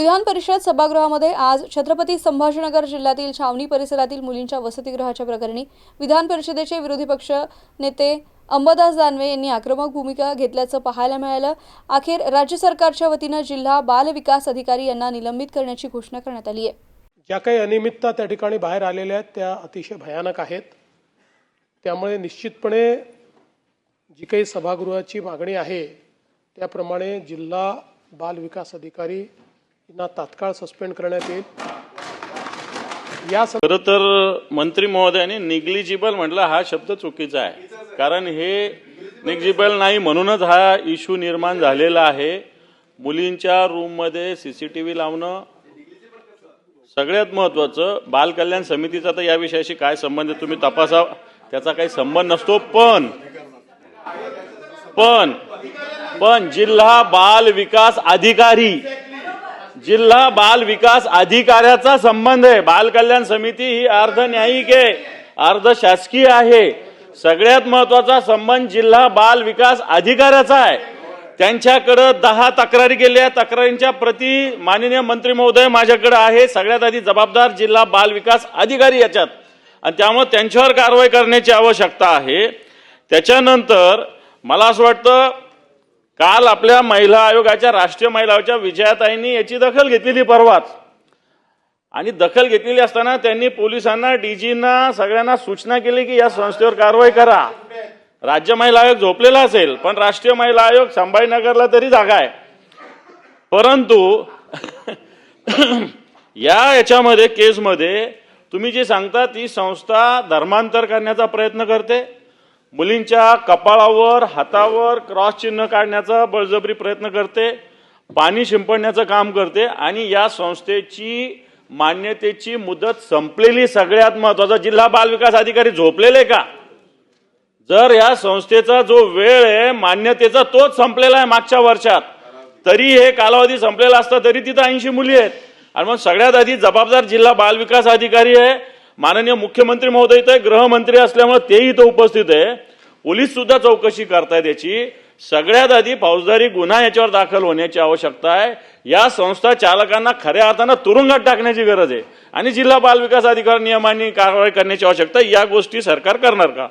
विधान परिषद सभागृहामध्ये आज छत्रपती संभाजीनगर जिल्ह्यातील छावणी परिसरातील मुलींच्या वसतिगृहाच्या प्रकरणी विधान परिषदेचे विरोधी पक्ष नेते अंबादास दानवे यांनी आक्रमक भूमिका घेतल्याचं पाहायला मिळालं. अखेर राज्य सरकारच्या वतीनं जिल्हा बाल विकास अधिकारी यांना निलंबित करण्याची घोषणा करण्यात आली आहे. ज्या काही अनियमितता त्या ठिकाणी बाहेर आलेल्या आहेत त्या अतिशय भयानक आहेत. त्यामुळे निश्चितपणे जी काही सभागृहाची मागणी आहे त्याप्रमाणे जिल्हा बाल विकास अधिकारी यांना तात्काळ सस्पेंड करण्यात येईल. या खरं तर मंत्री महोदयाने निग्लिजिबल म्हटलं हा शब्द चुकीचा आहे. कारण हे निग्लिजिबल नाही म्हणूनच हा इश्यू निर्माण झालेला आहे. मुलींच्या रूममध्ये सी सी टी व्ही लावणं सगळ्यात महत्वाचं. बाल कल्याण समितीचा तर या विषयाशी काय संबंध आहे तुम्ही तपासा त्याचा काही संबंध नसतो पण पण पण जिल्हा बाल विकास अधिकारी जिल्हा बाल विकास अधिकाऱ्याचा संबंध आहे. बाल कल्याण समिती ही अर्ध न्यायिक आहे. अर्ध शासकीय आहे. सगळ्यात महत्त्वाचा संबंध जिल्हा बाल विकास अधिकाऱ्याचा आहे. त्यांच्याकडं दहा तक्रारी गेल्या तक्रारींच्या प्रति माननीय मंत्री महोदय माझ्याकडे आहे. सगळ्यात आधी जबाबदार जिल्हा बाल विकास अधिकारी याच्यात. आणि त्यामुळे त्यांच्यावर कारवाई करण्याची आवश्यकता आहे. त्याच्यानंतर मला असं वाटतं काल आपल्या महिला आयोगाच्या राष्ट्रीय महिला आयोगाच्या विजयाताईंनी याची दखल घेतलेली परवाच. आणि दखल घेतलेली असताना त्यांनी पोलिसांना डीजींना सगळ्यांना सूचना केली की या संस्थेवर कारवाई करा. राज्य महिला आयोग झोपलेला असेल पण राष्ट्रीय महिला आयोग संभाजीनगरला तरी जागा आहे. परंतु या याच्यामध्ये केसमध्ये तुम्ही जी सांगता ती संस्था धर्मांतर करण्याचा प्रयत्न करते. मुलींच्या कपाळावर हातावर क्रॉस चिन्ह काढण्याचा बळजबरी प्रयत्न करते पाणी शिंपडण्याचं काम करते आणि या संस्थेची मान्यतेची मुदत संपलेली सगळ्यात महत्त्वाचा जिल्हा बाल विकास अधिकारी झोपलेले का? जर या संस्थेचा जो वेळ आहे मान्यतेचा तोच संपलेला आहे मागच्या वर्षात तरी हे कालावधी संपलेला असता तरी तिथं ऐंशी मुली आहेत. आणि मग सगळ्यात आधी जबाबदार जिल्हा बाल विकास अधिकारी आहे माननीय मुख्यमंत्री महोदय इथं गृहमंत्री असल्यामुळे तेही इथं उपस्थित आहे. पोलीस सुद्धा चौकशी करतायत याची. सगळ्यात आधी फौजदारी गुन्हा याच्यावर दाखल होण्याची आवश्यकता आहे. या संस्था चालकांना खऱ्या अर्थानं तुरुंगात टाकण्याची गरज आहे. आणि जिल्हा बाल विकास अधिकारी नियमांनी कारवाई करण्याची आवश्यकता या गोष्टी सरकार करणार का?